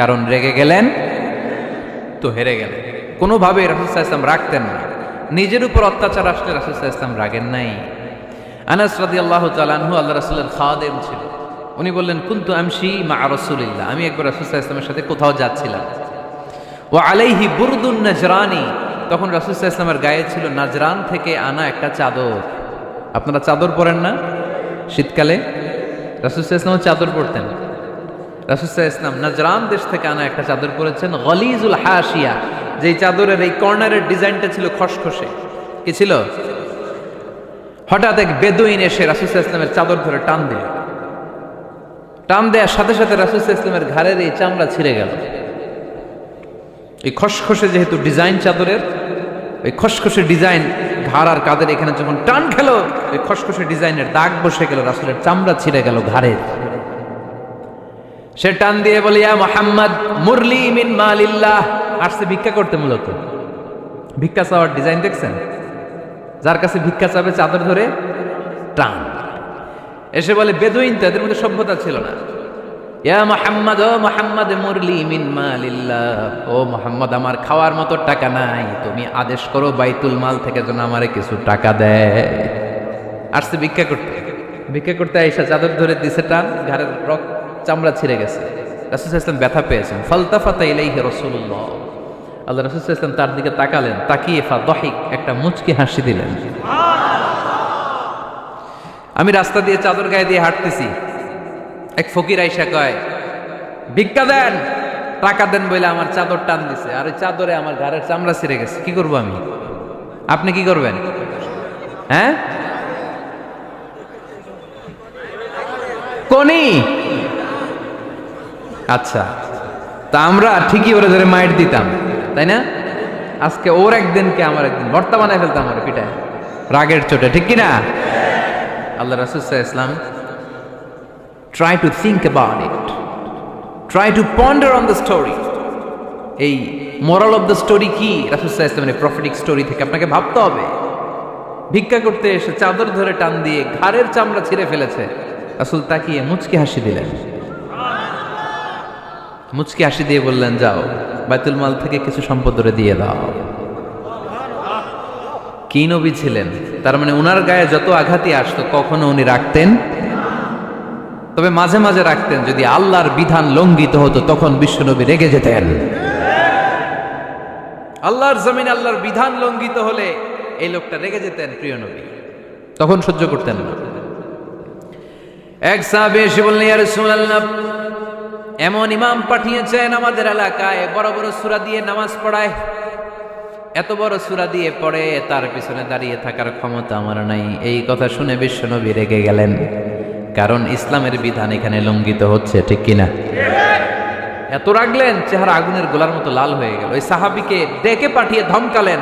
কারণ রেগে গেলেন, তো হেরে গেলেন। কোনোভাবে রাসুসাহ ইসলাম রাখতেন না। নিজের উপর অত্যাচার আসলে রাসুসাহ ইসলাম রাগেন নাই। আনাস রাদি আল্লাহ তালানহু আল্লাহ রাসুলের খাওয়াদেম ছিল উনি বললেন, কুন্তু আমশি মা রসুলিল্লাহ? আমি একবার রাসুসাহ ইসলামের সাথে কোথাও যাচ্ছিলাম। ও আলাইহি বুরদুন নাজরানি? তখন রাসুসাহ ইসলামের গায়ে ছিল নাজরান থেকে আনা একটা চাদর। আপনারা চাদর পরেন না? শীতকালে রাসুসাহ ইসলাম চাদর পরতেন। রাসুসাহ ইসলাম নাজরান দেশ থেকে আনা একটা চাদর পরেছেন গলিজুল হাসিয়া যেই চাদরের এই কর্নারের ডিজাইনটা ছিল খসখসে। কি ছিল? হঠাৎ এক বেদুইন এসে রাসুসাহ ইসলামের চাদর ধরে টান দিল টান দেওয়ার সাথে সাথে রাসুসাহ ইসলামের ঘাড়ের এই চামড়া ছিঁড়ে গেল। এই খসখসে যেহেতু ডিজাইন চাদরের ওই খসখসে ডিজাইন ঘাড় আর কাদের এখানে যখন টান খেলো ওই খসখসে ডিজাইনের দাগ বসে গেল, রাসুলের চামড়া ছিঁড়ে গেল ঘাড়ের। সে টান দিয়ে বলে, ইয়া মোহাম্মদ, মুরলি মিন মালিল্লাহ। আসছে ভিক্ষা করতে মূলত। ভিক্ষা চাওয়ার ডিজাইন দেখছেন? যার কাছে ভিক্ষা চাবে চাদর ধরে টান। এসে বলে, বেদুইন তো, এদের মধ্যে সভ্যতা ছিল না। ইয়া মোহাম্মদ, ও মোহাম্মদ, মুরলি মিন মালিল্লাহ। ও মোহাম্মদ, আমার খাওয়ার মতো টাকা নাই। তুমি আদেশ করো বাইতুল মাল থেকে যেন আমারে কিছু টাকা দেয়। আসছে ভিক্ষা করতে। ভিক্ষা করতে আইসা চাদর ধরে দিছে টান ঘাড়ের রক চামড়া ছিঁড়ে গেছে। রাসুল ইসলাম ব্যথা পেয়েছেন। ফালতাফাতা ইলাইহি রসুল্লাহ আল্লাহ রাসুল ইসলাম তার দিকে তাকালেন, তাকিয়ে ফা দহিক একটা মুচকি হাসি দিলেন। আমি রাস্তা দিয়ে চাদর গায়ে দিয়ে হাঁটতেছি। এক ফকির আইসা কয়, ভিক্ষা দেন, টাকা দেন বলে আমার চাদর টান দিছে। আর ওই চাদরে আমার ঘাড়ের চামড়া ছিঁড়ে গেছে। কি করব আমি? আপনি কি করবেন? হ্যাঁ? কোনি আচ্ছা। তা আমরা ঠিকই ওরা ধরে মাইট দিতাম, তাই না? আজকে ওর একদিনকে আমার একদিন। ভর্তা বানায় ফেলতাম ওর পিঠায় রাগের চোটে, ঠিক কি না আল্লাহ রাসুল ইসলাম try to think about it try to ponder on the story এই মোরাল অফ দ্য স্টোরি কি? রাসুসাহ ইসলামের প্রফিটিক স্টোরি থেকে আপনাকে ভাবতে হবে। ভিক্ষা করতে এসে চাদর ধরে টান দিয়ে ঘাড়ের চামড়া ছিঁড়ে ফেলেছে। রাসুল তাকিয়ে মুচকি হাসি দিলেন। মুচকি হাসি দিয়ে বললেন, যাও বাইতুল মাল থেকে কিছু সম্পদ ধরে দিয়ে দাও। কি নবী ছিলেন? তার মানে উনার গায়ে যত আঘাতই আসতো, কখনো উনি রাখতেন? তবে মাঝে মাঝে রাখতেন, যদি আল্লাহর বিধান লঙ্ঘিত হতো, তখন বিশ্বনবী রেগে যেতেন। আল্লাহর জমিন আল্লাহর বিধান লঙ্ঘিত হলে এই লোকটা রেগে যেতেন, প্রিয় নবী। তখন সহ্য করতেন না। এক সাহাবে এসে বললেন, ইয়া রাসূলুল্লাহ এমন ইমাম পাঠিয়েছেন আমাদের এলাকায়, বড় বড় সুরা দিয়ে নামাজ পড়ায়। এত বড় সুরা দিয়ে পড়ে, তার পিছনে দাঁড়িয়ে থাকার ক্ষমতা আমার নাই। এই কথা শুনে বিশ্বনবী রেগে গেলেন। কারণ ইসলামের বিধান এখানে লঙ্ঘিত হচ্ছে, ঠিক কিনা? এত রাগলেন, চেহারা আগুনের গোলার মতো লাল হয়ে গেল। ওই সাহাবিকে ডেকে পাঠিয়ে ধমকালেন,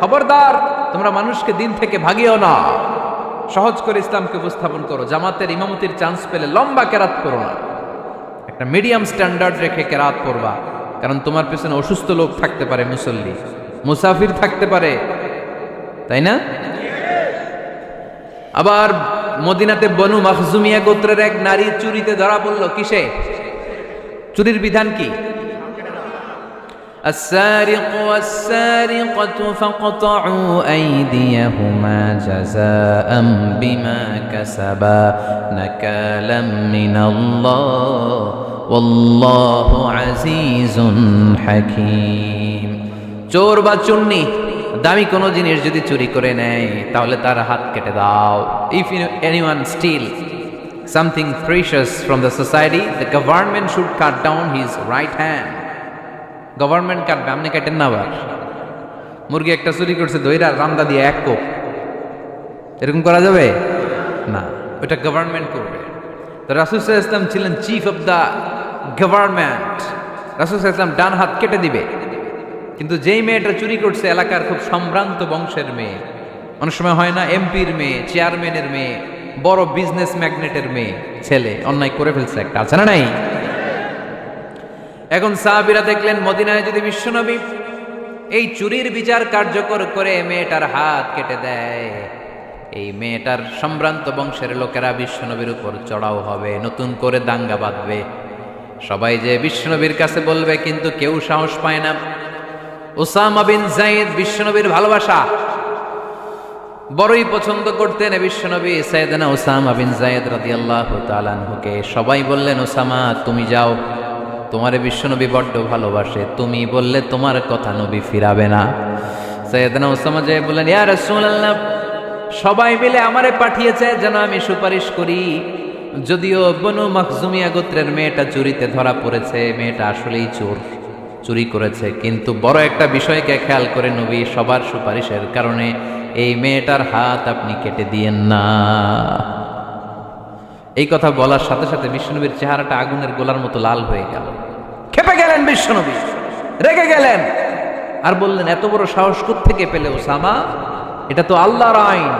খবরদার, তোমরা মানুষকে দিন থেকে ভাগিও না। সহজ করে ইসলামকে উপস্থাপন করো। জামাতের ইমামতির চান্স পেলে লম্বা কেরাত করো না। একটা মিডিয়াম স্ট্যান্ডার্ড রেখে কেরাত করবা কারণ তোমার পেছনে অসুস্থ লোক থাকতে পারে মুসল্লি। মুসাফির থাকতে পারে। তাই না? আবার মদিনাতে বনু মাহজুমিয়া গোত্রের এক নারী চুরিতে ধরা পড়ল। কিসে? চুরির বিধান কি? السارق والسارقة فاقطعوا أيديهما جزاء بما كسبا نكالا من الله والله عزيز حكيم চোর বা চুন্নি দামি কোনো জিনিস যদি চুরি করে নেয় তাহলে তার হাত কেটে দাও if anyone steal something precious from the society the government should cut down his right hand government কাটবে, আপনি কাটেন না আবার। মুরগি একটা চুরি করছে, দইরা রামদা দিয়ে এক কোপ। এরকম করা যাবে? না, ওটা গভর্নমেন্ট করবে। তো রাসুসাহ ইসলাম ছিলেন চিফ অফ দ্য গভর্নমেন্ট রাসুসাহ ইসলাম ডান হাত কেটে দিবে। কিন্তু যেই মেয়েটা চুরি করছে, এলাকার খুব সম্ভ্রান্ত বংশের মেয়ে। অনেক সময় হয় না, এমপির মেয়ে, চেয়ারম্যানের মেয়ে, বড় বিজনেস ম্যাগনেটের মেয়ে, ছেলে, অন্যায় করে ফেলছে একটা। আছে না নাই? এখন সাহাবিরা দেখলেন মদিনায় যদি বিশ্বনবী এই চুরির বিচার কার্যকর করে মেয়েটার হাত কেটে দেয়, এই মেয়েটার সম্ভ্রান্ত বংশের লোকেরা বিশ্বনবীর উপর চড়াও হবে, নতুন করে দাঙ্গা বাঁধবে। সবাই যে বিশ্বনবীর কাছে বলবে, কিন্তু কেউ সাহস পায় না। ওসামা বিন জাইদ বিশ্বনবীর ভালোবাসা বড়ই পছন্দ করতেন বিশ্বনবী। সাইয়েদনা ওসামা বিন জায়েদ রাদিয়াল্লাহু তাআলা আনহুকে সবাই বললেন ওসামা তুমি যাও। তোমারে বিশ্বনবী বড্ড ভালোবাসে। তুমি বললে তোমার কথা নবী ফিরাবে না। সাইয়েদনা ওসামা যে বললেন, ইয়া রাসূলুল্লাহ, সবাই মিলে আমারে পাঠিয়েছে যেন আমি সুপারিশ করি। যদিও বনু মাখজুমিয়া গোত্রের মেয়েটা চুরিতে ধরা পড়েছে, মেয়েটা আসলেই চোর, চুরি করেছে। কিন্তু বড় একটা বিষয়কে খেয়াল করে নবী সবার সুপারিশের কারণে এই মেয়েটার হাত আপনি কেটে দিয়েন না। এই কথা বলার সাথে সাথে বিশ্বনবীর চেহারাটা আগুনের গোলার মতো লাল হয়ে গেল। খেপে গেলেন বিশ্বনবী রেগে গেলেন। আর বললেন এত বড় সাহস থেকে পেলে ওসামা? এটা তো আল্লাহর আইন।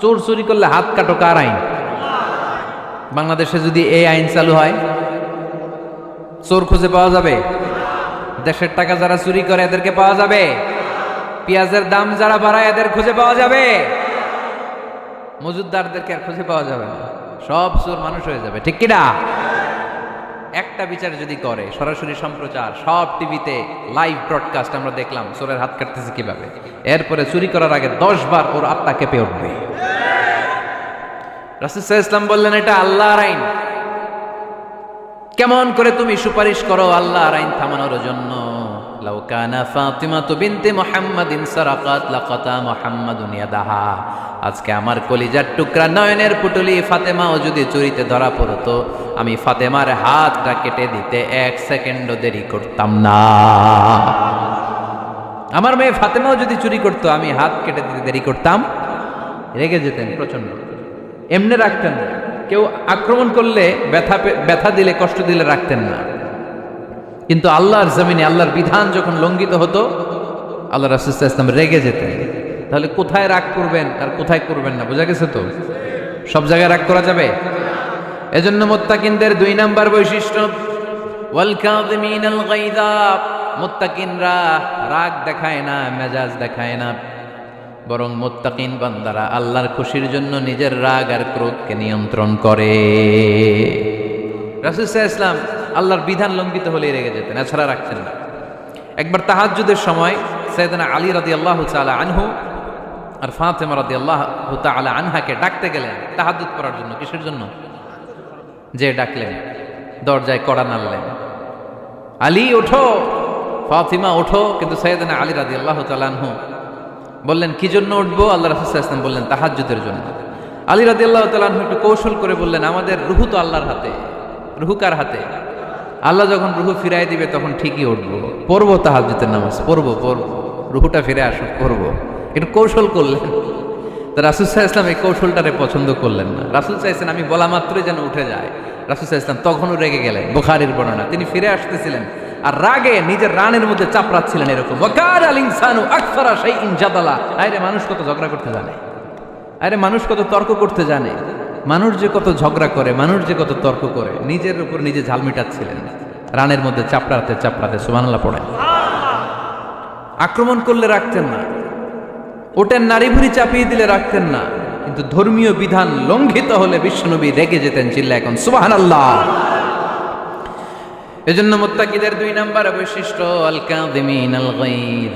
চোর চুরি করলে হাত কাটো কার আইন? বাংলাদেশে যদি এই আইন চালু হয় চোর খুঁজে পাওয়া যাবে? দেশের টাকা যারা চুরি করে এদেরকে পাওয়া যাবে? পেঁয়াজের দাম যারা বাড়ায় এদের খুঁজে পাওয়া যাবে? মজুদদারদেরকে আর খুঁজে পাওয়া যাবে না। সব চোর মানুষ হয়ে যাবে, ঠিক কিনা? একটা বিচার যদি করে, সরাসরি সম্প্রচার, সব টিভিতে লাইভ ব্রডকাস্ট আমরা দেখলাম, চোরের হাত কাটতেছে কীভাবে? এরপরে চুরি করার আগে দশ বার ওর আত্মা কেঁপে উঠবে। ইসলাম বললেন, এটা আল্লাহর আইন। কেমন করে তুমি সুপারিশ করো আল্লাহর আইন থামানোর জন্য? লাউ কানা ফাতিমাতু বিনতে মুহাম্মাদিন সারাকাত লাকাতা মুহাম্মাদুন আজকে আমার কলিজার টুকরা নয়নের পুটলি ফাতেমাও যদি চুরিতে ধরা পড়তো, আমি ফাতেমার হাতটা কেটে দিতে এক সেকেন্ডও দেরি করতাম না। আমার মেয়ে ফাতেমাও যদি চুরি করতো, আমি হাত কেটে দিতে দেরি করতাম। রেগে যেতেন প্রচণ্ড এমনি রাখতেন না। কেউ আক্রমণ করলে ব্যথা ব্যথা দিলে, কষ্ট দিলে রাখতেন না। কিন্তু আল্লাহর জমিনে আল্লাহর বিধান যখন লঙ্ঘিত হতো আল্লাহ রাসুল্লাহ ইসলাম রেগে যেতেন। তাহলে কোথায় রাগ করবেন আর কোথায় করবেন না, বোঝা গেছে তো? সব জায়গায় রাগ করা যাবে? এজন্য মোত্তাকিনদের দুই নাম্বার বৈশিষ্ট্য মুত্তাকিনরা রাগ দেখায় না, মেজাজ দেখায় না। বরং মোত্তাকিন বান্দারা আল্লাহর খুশির জন্য নিজের রাগ আর ক্রোধকে নিয়ন্ত্রণ করে। রাসুল ইসলাম আল্লাহর বিধান লঙ্ঘিত হলে রেগে যেতেন, এছাড়া রাখতেন না। একবার তাহাজ্জুদের সময় সৈয়দনা আলী রাদি আল্লাহ তালা আনহু আর ফাতেমা রাদি আল্লাহ তালা আনহাকে ডাকতে গেলেন, তাহাজ্জুদ করার জন্য, কিসের জন্য? যে ডাকলেন, দরজায় কড়া নাড়লেন। আলী, ওঠো! ফাতিমা, ওঠো! কিন্তু সৈয়দনা আলী রাদি আল্লাহ তালানহু বললেন, কি জন্য উঠবো? আল্লাহ রাসুল ইসলাম বললেন, তাহাজ্জুদের জন্য। আলী রাদি আল্লাহ তালানহু একটু কৌশল করে বললেন, আমাদের রুহু তো আল্লাহর হাতে। রুহু কার হাতে? আল্লাহ যখন রুহু ফিরাই দিবে, তখন ঠিকই উঠবো। পড়ব তাহাজ্জুদের নামাজ, পড়ব পড়ব। রুহুটা ফিরে আসুক, পড়ব। একটু কৌশল করলেন। তো রাসুল সাহা ইসলাম এই কৌশলটারে পছন্দ করলেন না। রাসুল সাহা ইসলাম আমি বলা মাত্রই যেন উঠে যায়। রাসুল সাহা ইসলাম তখনও রেগে গেলেন, বুখারির বর্ণনা। তিনি ফিরে আসতেছিলেন আর রাগে নিজের রানের মধ্যে চাপড়াচ্ছিলেন এরকম। ওয়াকার আল ইনসানু আকফারা সেই ইনজাদালা আরে মানুষ কত ঝগড়া করতে জানে? আরে মানুষ কত তর্ক করতে জানে? মানুষ যে কত ঝগড়া করে, মানুষ যে কত তর্ক করে, নিজের উপর নিজে ঝাল মিটাচ্ছিলেন। রানের মধ্যে চাপড়াতে চাপড়াতে সুবহানাল্লাহ পড়েন। আক্রমণ করলে রাখতেন না। ওটার নারী ভুড়ি চাপিয়ে দিলে রাখতেন না। কিন্তু ধর্মীয় বিধান লঙ্ঘিত হলে বিশ্বনবী রেগে যেতেন চিল্লা এখন সুবাহান আল্লাহ এজন্য মোত্তাকিদের দুই নাম্বার বৈশিষ্ট্য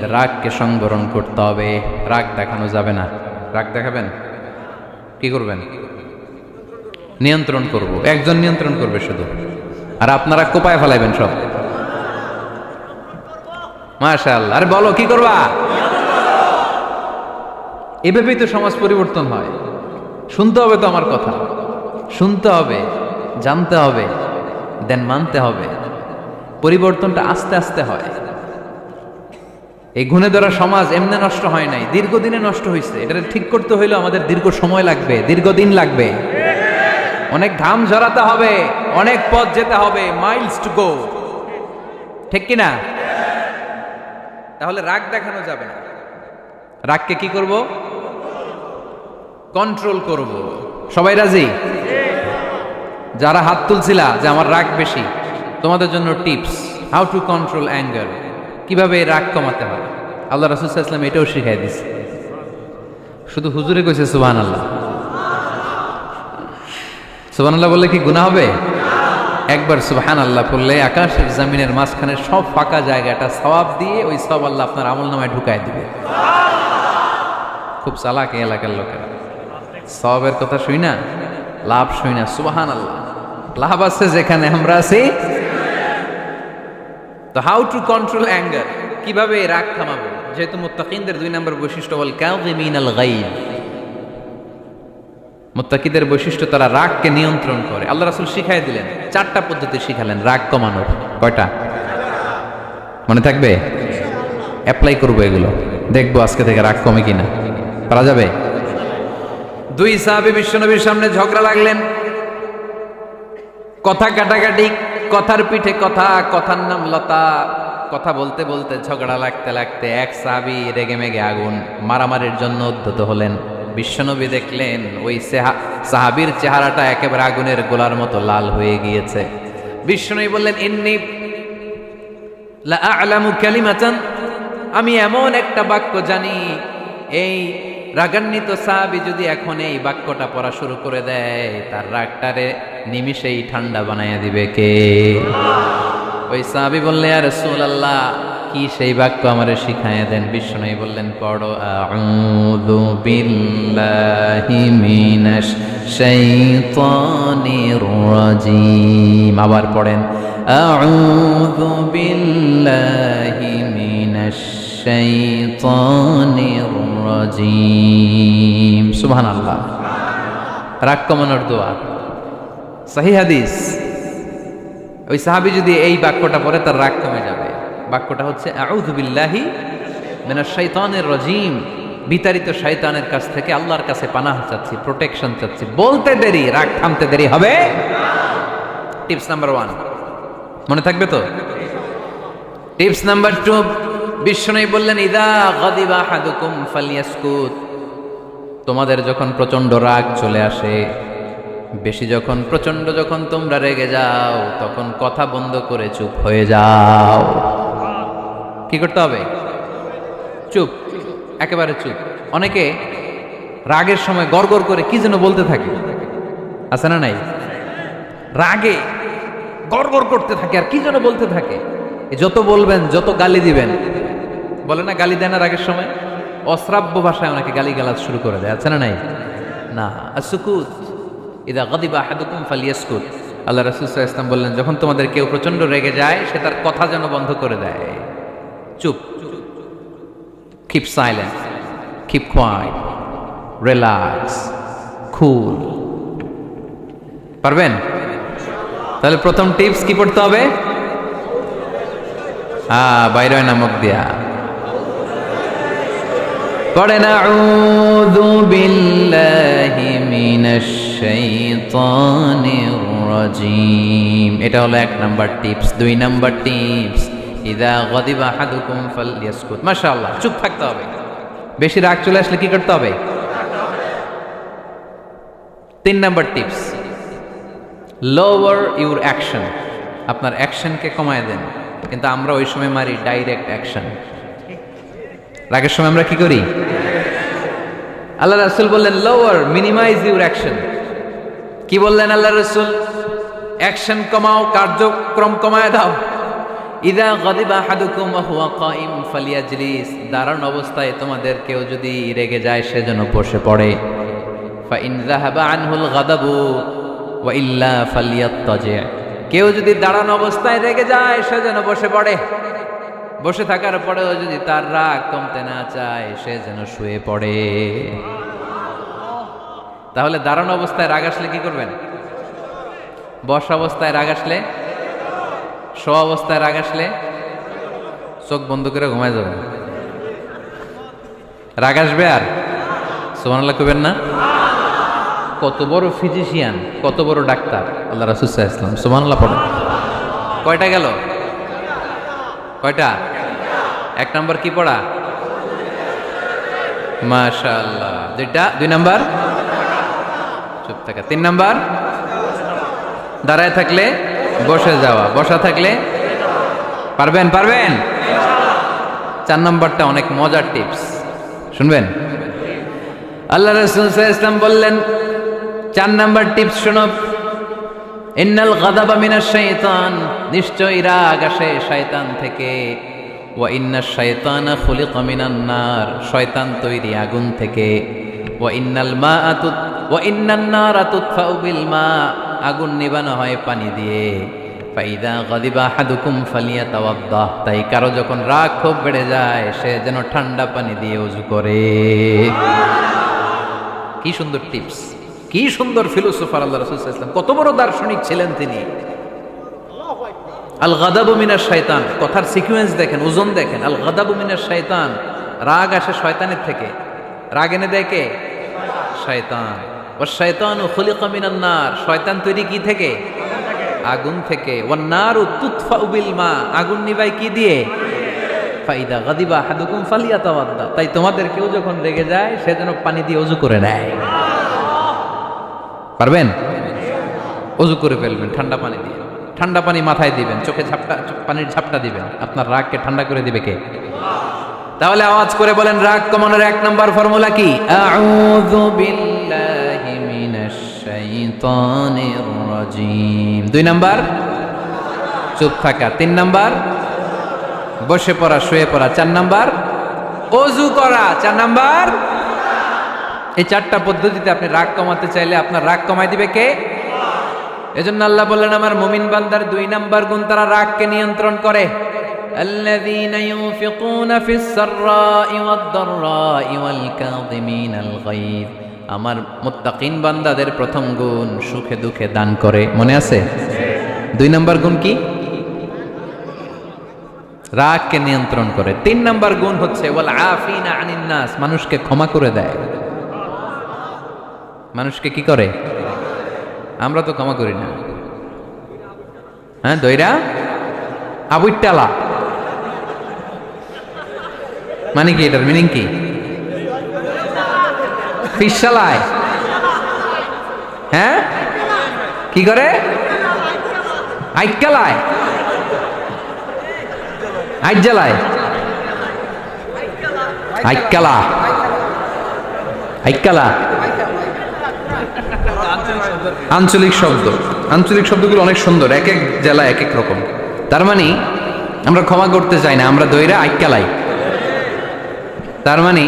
রাগকে সংবরণ করতে হবে। রাগ দেখানো যাবে না। রাগ দেখাবেন? কি করবেন? নিয়ন্ত্রণ করব। একজন নিয়ন্ত্রণ করবে শুধু। আর আপনারা কোপায় ফেলাইবেন সব। মাশাআল্লাহ। আরে বলো, কি করবা? এভাবেই তো সমাজ পরিবর্তন হয়। শুনতে হবে তো আমার কথা। শুনতে হবে, জানতে হবে দেন মানতে হবে। পরিবর্তনটা আস্তে আস্তে হয়। এই গুণে ধরা সমাজ এমনি নষ্ট হয় নাই। দীর্ঘদিনে নষ্ট হয়েছে এটা ঠিক করতে হইলে আমাদের দীর্ঘ সময় লাগবে, দীর্ঘদিন লাগবে। অনেক ঘাম ঝরাতে হবে, অনেক পথ যেতে হবে মাইলস টু গো ঠিক কিনা? তাহলে রাগ দেখানো যাবে না। রাগকে কি করব? কন্ট্রোল করব। সবাই রাজি? যারা হাত তুলছিলা যে আমার রাগ বেশি, তোমাদের জন্য tips how to control anger কীভাবে রাগ কমাতে হয়। আল্লাহ রাসুলাম এটাও শিখাই দিছে। শুধু হুজুরে কইছে সুবান আল্লাহ আল্লাহ বললে কি গুণা হবে? একবার সুবহান আল্লাহ পড়লে আকাশের জমিনের মাঝখানে সব ফাঁকা জায়গাটা সওয়াব দিয়ে ওই সব আল্লাহ আপনার আমল নামায় ঢুকায় দিবে। খুব চালাক এলাকার লোকেরা। সবের কথা শুই না, লাভ শুই না সুবাহান আল্লাহ লাভ আছে যেখানে আমরা আছি। তো হাউ টু কন্ট্রোল অ্যাঙ্গার কীভাবে রাগ থামাবো? যেহেতু মুত্তাকিনদের দুই নম্বর বৈশিষ্ট্য বল কাযিমিন আল গাইব মুত্তাকিদের বৈশিষ্ট্য তারা রাগকে নিয়ন্ত্রণ করে। আল্লাহ রাসূল শিখাই দিলেন, চারটা পদ্ধতি শিখালেন, রাগ কমানোর। কয়টা? মনে থাকবে? অ্যাপ্লাই করব এগুলো। দেখব আজকে থেকে রাগ কমে কিনা। পারা যাবে? দুই সাহাবী বিশ্বনবীর সামনে ঝগড়া লাগলেন। কথা কাটাকাটি, কথার পিঠে কথা, কথার নাম লতা। কথা বলতে বলতে ঝগড়া লাগতে লাগতে এক সাহাবি রেগে মেগে আগুন, মারামারির জন্য উদ্ধত হলেন। বিশ্বনবী দেখলেন, ওই সেহা- সাহাবীর চেহারাটা একেবারে আগুনের গোলার মতো লাল হয়ে গিয়েছে। বিশ্বনবী বললেন, ইন্নি আ'লামু আমি এমন একটা বাক্য জানি, এই রাগান্বিত সাহাবি যদি এখন এই বাক্যটা পড়া শুরু করে দেয়, তার রাগটারে নিমিষেই ঠান্ডা বানাইয়া দিবে কে? ওই সাহাবি বললে আর রাসূলুল্লাহ কি সেই বাক্য আমারে শিখাইয়া দেন। বিষ্ণু বললেন, পড়ো রাজিম। আবার পড়েন, আউযু বিল্লাহি মিনাশ রাগ দোয়া। সহি হাদিস। ওই সাহাবি যদি এই বাক্যটা পড়ে, তার রাগ কমে যাবে। বাক্যটা হচ্ছে, আউযু বিল্লাহি মিনাশ শাইতানির রাজিম। বিতাড়িত শয়তানের কাছ থেকে আল্লাহর কাছে পানাহ চাচ্ছি প্রোটেকশন চাচ্ছি। বলতে দেরি, রাগ থামতে দেরি হবে। Tips number one. মনে থাকবে তো? টিপস নাম্বার টু বিষ্ণু বললেন, ইদা গাদিবা হাদুকুম ফালিয়াসকুত তোমাদের যখন প্রচণ্ড রাগ চলে আসে, বেশি যখন প্রচণ্ড যখন তোমরা রেগে যাও, তখন কথা বন্ধ করে চুপ হয়ে যাও। কি করতে হবে? চুপ। একেবারে চুপ। অনেকে রাগের সময় গড়গড় করে কি যেন বলতে থাকে। আছে না নাই? রাগে গড়গড় করতে থাকে আর কি যেন বলতে থাকে। যত বলবেন, যত গালি দিবেন। বলে না গালি দেয় না রাগের সময়? অশ্রাব্য ভাষায় অনেকে গালি গালাজ শুরু করে দেয়। আছে না নাই? না। সুকুত ইদা গদিবা হাদুকুম ফালিয়াসকুত। আল্লাহ রাসূল ওয়াসাল্লাম বললেন, যখন তোমাদের কেউ প্রচণ্ড রেগে যায়, সে তার কথা যেন বন্ধ করে দেয়। চুপ keep silent keep quiet relax cool পারবেন? তাহলে প্রথম টিপস কি পড়তে হবে? হ্যাঁ বাইরে নামক দিয়া। পড়েন আউযু বিল্লাহি মিনাশ শাইতানির রাজিম। এটা হলো এক নাম্বার টিপস দুই নাম্বার টিপস ইদা গদিবা আহাদুকুম ফালইয়াসকুত। মাশাআল্লাহ, চুপ থাকতে হবে। বেশি রাগ চলে আসলে কি করতে হবে? তিন number tips. Lower your action আপনার অ্যাকশনকে কমায় দেন। কিন্তু আমরা ওই সময় মারি, ডাইরেক্ট অ্যাকশন। রাগের সময় আমরা কি করি? আল্লাহ রাসুল বললেন লোয়ার মিনিমাইজ ইউর অ্যাকশন কি বললেন আল্লাহ রসুল? অ্যাকশন কমাও, কার্যক্রম কমায় দাও। ইদা গদিবা হাদুকুম হুয়া কাইম ফালিয়াজলিস। দাঁড়ান অবস্থায় তোমাদের কেউ যদি রেগে যায় সেজন্য বসে পড়ে। ফাইন যাহাবা আনহুল গাদাবু ওয়া ইল্লা ফালিয়াত্তাজি। কেউ যদি দাঁড়ান অবস্থায় রেগে যায়, সে যেন বসে পড়ে। বসে থাকার পরেও যদি তার রাগ কমতে না চায়, সে যেন শুয়ে পড়ে। তাহলে দাঁড়ানো অবস্থায় রাগ আসলে কি করবেন? বস অবস্থায় রাগ আসলে শো অবস্থায় রাগ আসলে চোখ বন্ধ করে ঘুমায় যাবেন রাগ আসবে আর? সোমানাল্লাহ করবেন না? কত বড় ফিজিশিয়ান কত বড় ডাক্তার, আল্লাহ রাসুসাহ ইসলাম সোমানাল্লাহ পড়েন। কয়টা গেল? কয়টা? এক নম্বর কি পড়া? মাশাআল্লাহ। দুইটা? দুই নাম্বার? চুপ থাকা। তিন নাম্বার? দাঁড়ায় থাকলে বসে যাওয়া। বসা থাকলে? পারবেন পারবেন? চার নম্বরটা অনেক মজার টিপস। শুনবেন? আল্লাহ রসুল ইসলাম বললেন, চার নাম্বার টিপস শোনো। ইন্নাল গাদাবা মিনাশ শাইতান। নিশ্চয়ই রাগ আসে শয়তান থেকে। ওয়া ইন্নাশ শাইতানা খুলিকা মিনান নার। শয়তান তৈরি আগুন থেকে। ওয়া ইন্নাল মাআ তুত ওয়া ইন্নান নারা তুতফাউ বিল মা। আগুন নিবানো হয় পানি দিয়ে। ফাইদা গাদিবা আহাদুকুম ফালিয়াতাওয়াদ্দাহ। তাই কারও যখন রাগ খুব বেড়ে যায়, সে যেন ঠান্ডা পানি দিয়ে উজু করে। কি সুন্দর টিপস, কি সুন্দর ফিলোসোফার আল্লাহ রাসূল ওয়াসাল্লাম। কত বড় দার্শনিক ছিলেন তিনি। আল গাদাবু মিনাশ শয়তান কথার সিকোয়েন্স দেখেন, ওজন দেখেন। আল গাদাবু মিনাশ শয়তান রাগ আসে শয়তানের থেকে। রাগ এনে কে? শয়তান। ও শয়তান নার। শয়তান তৈরি কি থেকে? আগুন থেকে। মা। আগুন নিবাই কি দিয়ে? ফাইদা গাদিবা হাদুকুম ফালিয়াতাওয়াদ্দা। তাই তোমাদের কেউ যখন রেগে যায়, সে যেন পানি দিয়ে করে নেয়। পারবেন? করে ফেলবেন, ঠান্ডা পানি দিয়ে। ঠান্ডা পানি মাথায় দিবেন, চোখে ঝাপটা পানির ঝাপটা দিবেন। আপনার রাগকে ঠান্ডা করে দিবে কে? তাহলে আওয়াজ করে বলেন, রাগ কমানোর এক নাম্বার ফর্মুলা কি? আউযু শাইতানির রাজিম দুই নাম্বার চুপ থাকা তিন নাম্বার বসে পড়া শুয়ে পড়া চার নাম্বার অজু করা চার নাম্বার এই চারটা পদ্ধতিতে আপনি রাগ কমাতে চাইলে আপনার রাগ কমাই দিবে কে এজন্য আল্লাহ বললেন আমার মুমিন বান্দার দুই নাম্বার গুণ তারা রাগকে নিয়ন্ত্রণ করে الذين ينفقون في السراء والضراء والكاظمين الغيظ আমার মুত্তাকিন বান্দাদের প্রথম গুণ সুখে দুঃখে দান করে। মনে আছে? দুই নম্বর গুণ কি? রাগকে নিয়ন্ত্রণ করে। তিন নম্বর গুণ হচ্ছে, ওয়াল আফিনা আনিন নাস মানুষকে ক্ষমা করে দেয়। মানুষকে কি করে? আমরা তো ক্ষমা করি না। হ্যাঁ দইরা? আবুইটালা মানে কি এটার মিনিং কি? ফিসালায় হ্যাঁ? কি করে? আঞ্চলিক শব্দ। আঞ্চলিক শব্দগুলো অনেক সুন্দর, এক এক জেলা এক এক রকম। তার মানে আমরা ক্ষমা করতে চাই না, আমরা দইরা আইকালাই তার মানে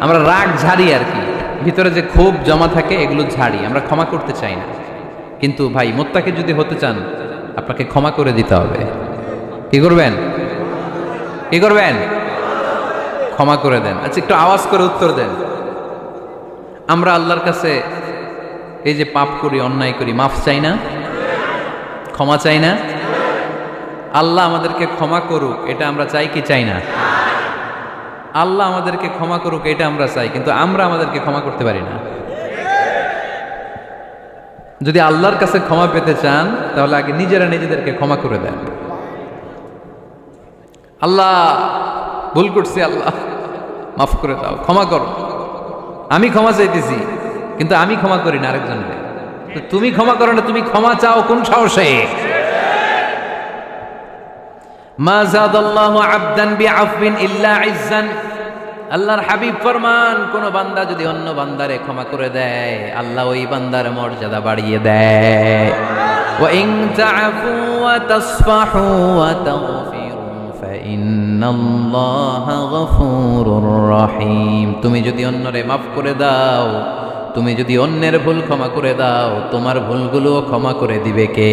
আমরা রাগ ঝাড়ি আর কি। ভিতরে যে ক্ষোভ জমা থাকে, এগুলো ঝাড়ি, আমরা ক্ষমা করতে চাই না। কিন্তু ভাই, মোত্তাকে যদি হতে চান, আপনাকে ক্ষমা করে দিতে হবে। কি করবেন? কি করবেন? ক্ষমা করে দেন। আচ্ছা একটু আওয়াজ করে উত্তর দেন। আমরা আল্লাহর কাছে এই যে পাপ করি, অন্যায় করি, মাফ চাই না? ক্ষমা চাই না? আল্লাহ আমাদেরকে ক্ষমা করুক, এটা আমরা চাই কি চাই না? আল্লাহ আমাদেরকে ক্ষমা করুক, এটা আমরা চাই, কিন্তু আমরা আমাদেরকে ক্ষমা করতে পারি না। যদি আল্লাহর কাছে ক্ষমা পেতে চান, তাহলে আগে নিজেরা নিজেদেরকে ক্ষমা করে দেন। আল্লাহ, ভুল করছি আল্লাহ, মাফ করে দাও, ক্ষমা করো। আমি ক্ষমা চাইতেছি, কিন্তু আমি ক্ষমা করি না আরেকজনকে। তুমি ক্ষমা করো না, তুমি ক্ষমা চাও কোন সাহসে? মা জাদাল্লাহু আবদান বিআফবিন ইল্লা ইজ্জান। আল্লাহর হাবিব ফরমান, কোন বান্দা যদি অন্য বান্দারে ক্ষমা করে দেয়, আল্লাহ ওই বান্দার মর্যাদা বাড়িয়ে দেয়। ওয়া ইন গফুরুর রহিম। তুমি যদি অন্যরে মাফ করে দাও, তুমি যদি অন্যের ভুল ক্ষমা করে দাও, তোমার ভুলগুলো ক্ষমা করে দিবে কে?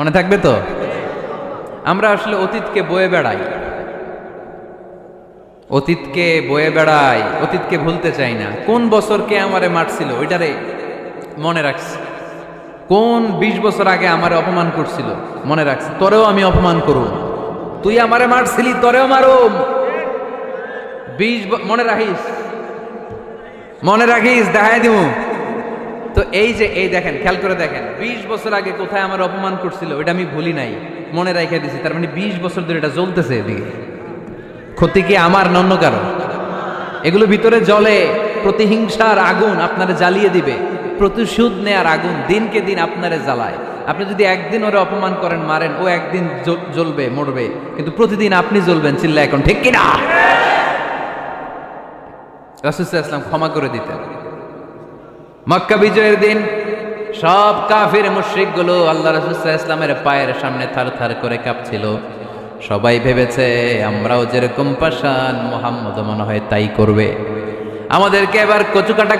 মনে থাকবে তো? আমরা আসলে অতীতকে বয়ে বেড়াই। অতীতকে বয়ে বেড়াই, অতীতকে ভুলতে চাই না। কোন বছর কে আমারে মারছিল, ওইটারে মনে রাখছি। কোন বিশ বছর আগে আমারে অপমান করছিল, মনে রাখছি। তোরেও আমি অপমান করু তুই আমারে মারছিলি, তোরেও মারুম। বিশ মনে রাখিস? মনে রাখিস? দেখাই দিব তো এই যে, এই দেখেন, খেয়াল করে দেখেন, বিশ বছর আগে কোথায় আমার অপমান করছিল ওটা আমি ভুলি নাই, মনে রেখে দিছি, তার মানে বিশ বছর ধরে এটা জ্বলতেছে এদিকে। ক্ষতি কি আমার না অন্য কারও? এগুলো ভিতরে জলে প্রতিহিংসার আগুন আপনারে জ্বালিয়ে দিবে, প্রতিশোধ নেয়ার আগুন দিনকে দিন আপনারে জ্বালায়। আপনি যদি একদিন ওরে অপমান করেন, মারেন, ও একদিন জ্বলবে, মরবে, কিন্তু প্রতিদিন আপনি জ্বলবেন চিল্লা এখন, ঠিক কিনা? রাসুসাহ ইসলাম ক্ষমা করে দিতেন। মক্কা বিজয়ের দিন সব কাফির মুশ্রিকগুলো আল্লাহ রসুলামের পায়ের সামনে থার থার করে কাঁপছিল। সবাই ভেবেছে, আমরাও যেরকম পাশান মোহাম্মদ মনে হয় তাই করবে। আমাদেরকে এবার কচু কাটা